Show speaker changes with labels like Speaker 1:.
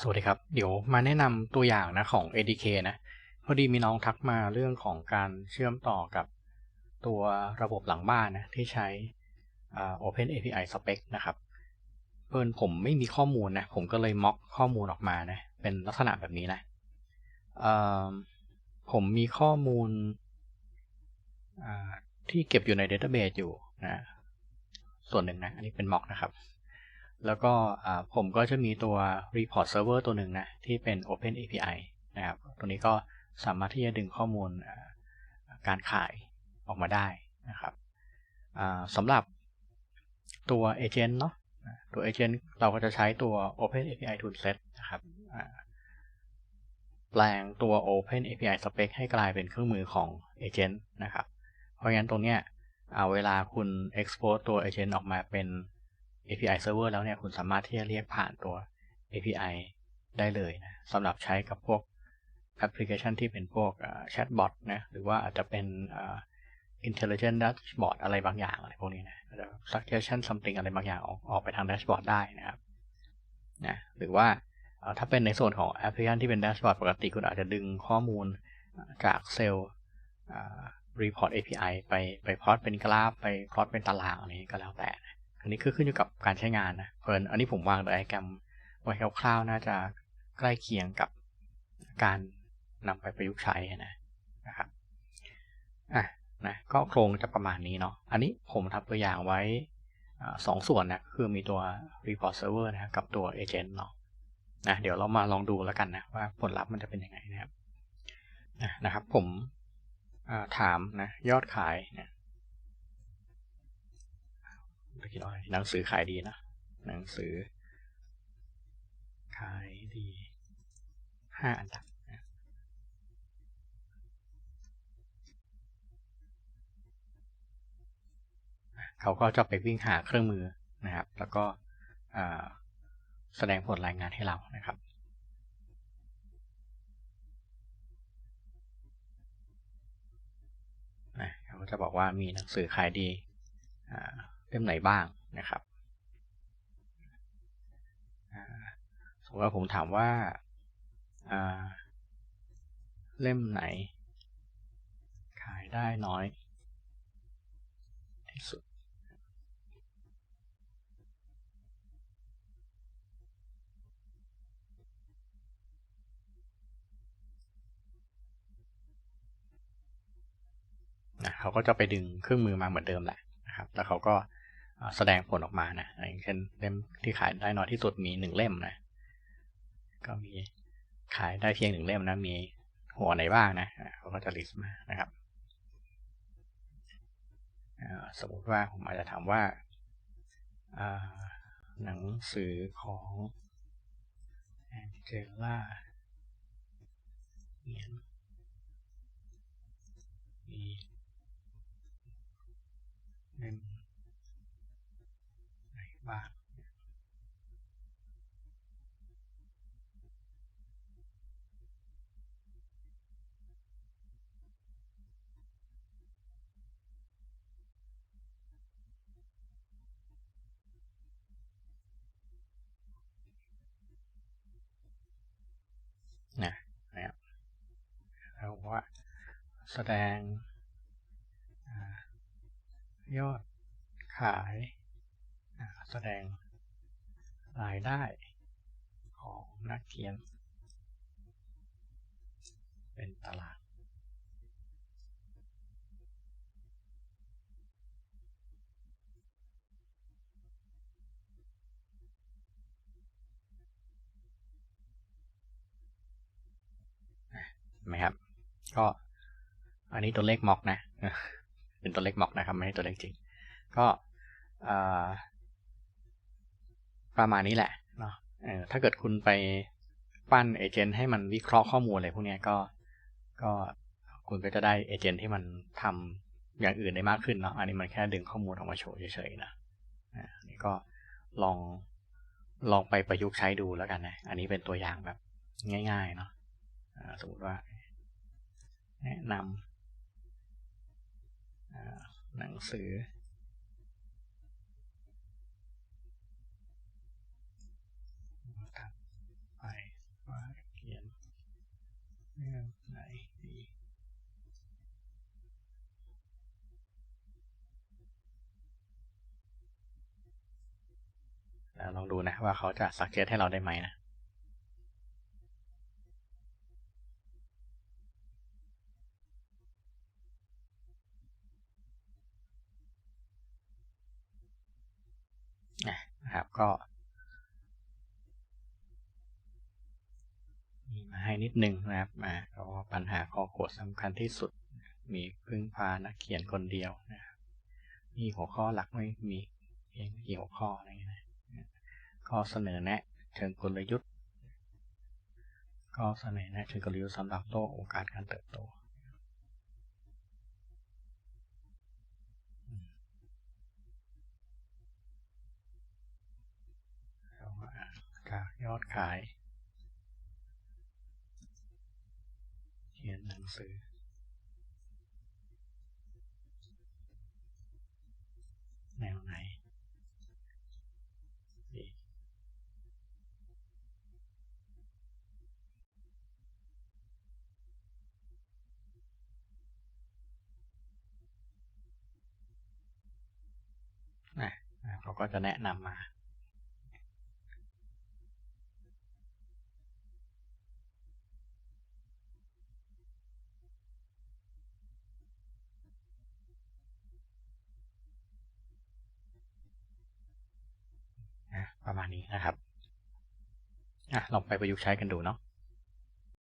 Speaker 1: สวัสดีครับ เดี๋ยวมาแนะนำตัวอย่างนะของ ADK นะ พอดีมีน้องทักมาเรื่องของการเชื่อมต่อกับตัวระบบหลังบ้านนะ ที่ใช้อ่า Open API Spec นะครับ เพิ่นผมไม่มีข้อมูลนะ ผมก็เลยม็อกข้อมูลออกมานะ เป็นลักษณะแบบนี้นะผมมีข้อมูลที่เก็บอยู่ใน Database อยู่นะ ส่วนหนึ่งนะ อันนี้เป็นม็อกนะครับ แล้วก็ผมก็จะมีตัว report server ตัวหนึ่งนะ ที่เป็น open API นะครับ ตัวนี้ก็สามารถที่จะดึงข้อมูลการขายออกมาได้นะครับสำหรับตัว agent เนาะตัว agent เราก็จะใช้ตัว open API toolset นะครับแปลงตัว open API spec ให้กลายเป็นเครื่องมือของ agent นะครับ เพราะงั้นตรงเนี้ยเวลาคุณ export ตัว agent ออกมาเป็น API server แล้วเนี่ยคุณสามารถที่จะเรียกผ่านตัว API ได้เลยนะสำหรับใช้กับพวกแอปพลิเคชันที่เป็นพวกแชทบอทนะหรือว่าอาจจะเป็น intelligent dashboard อะไรบางอย่างอะไรพวกนี้นะ suggestion something อะไรบางอย่างออกออกไปทางแดชบอร์ดได้นะครับนะหรือว่าถ้าเป็นในส่วนของแอปพลิเคชันที่เป็นแดชบอร์ดปกติคุณอาจจะดึงข้อมูลจากเซลล์ report API ไปไปพอตเป็นกราฟ ไปพอตเป็นตารางอะไรก็แล้วแต่นะ อันนี้คือขึ้นอยู่กับการใช้งานนะเพลินอันนี้ผมวางไดอะแกรมไว้คร่าวๆน่าจะใกล้เคียงกับการนำไปประยุกต์ใช้นะนะครับอะนะก็โครงจะประมาณนี้เนาะอันนี้ผมทำตัวอย่างไว้สองส่วนนะคือมีตัว report server นะกับตัว agent เนาะนะเดี๋ยวเรามาลองดูแล้วกันนะว่าผลลัพธ์มันจะเป็นยังไงนะครับนะครับผมถามนะยอดขายนะ คิดว่าหนังสือขายดีนะ หนังสือ ขายดีห้าอันดับเขาก็จะไปวิ่งหาเครื่องมือนะครับ แล้วก็แสดงผลรายงานให้เรานะครับ เขาก็จะบอกว่ามีหนังสือขายดี เล่มไหนบ้างนะครับสมมติว่าผมถามว่าเล่มไหน ขายได้น้อยที่สุดนะเขาก็จะไปดึงเครื่องมือมาเหมือนเดิมแหละนะครับ แล้วเขาก็ แสดงผลออกมานะอย่างเช่นเล่มที่ขายได้น้อยที่สุดมีหนึ่งเล่มนะ ก็มีขายได้เพียงหนึ่งเล่มนะ มีหัวไหนบ้างนะเขาก็จะลิสต์มานะครับสมมติว่าผมอาจจะถามว่าหนังสือของแองเจล่าเียนมีเล่ม บ้างนะนะครับแล้วว่าแสดงยอดขาย แสดงรายได้ของนักเขียน เป็นตลาด ไหมครับ ก็อันนี้ตัวเลขม็อกนะ เป็นตัวเลขม็อกนะครับ ไม่ใช่ตัวเลขจริง ก็ ประมาณนี้แหละเนาะถ้าเกิดคุณไปปั้นเอเจนต์ให้มันวิเคราะห์ข้อมูลอะไรพวกนี้ก็ก็คุณก็จะได้เอเจนต์ที่มันทำอย่างอื่นได้มากขึ้นเนาะอันนี้มันแค่ดึงข้อมูลออกมาโชว์เฉยๆนะอันนี้ก็ลองลองไปประยุกต์ใช้ดูแล้วกันนะ อันนี้เป็นตัวอย่างแบบง่าย ๆ เนาะสมมติว่า แนะนำหนังสือ ไหนลองดูนะว่าเขาจะสักเกตให้เราได้ไหมนะนะครับก็ ให้นิดนึงนะครับมาก็ปัญหาข้อโคดสำคัญที่สุด มีพึ่งพานักเขียนคนเดียวนะครับมีหัวข้อหลักไม่มีเพียงกี่หัวข้ออะไรเงี้ยนะข้อเสนอแนะเชิงกลยุทธ์ข้อเสนอแนะเชิงกลยุทธ์สำหรับโลกโอกาสการเติบโตจากยอดขาย เขียนหนัง สือ แนวไหนดีนะนะเขาก็จะแนะนำมา ประมาณนี้นะครับอะลองไปประยุกต์ใช้กันดูเนาะ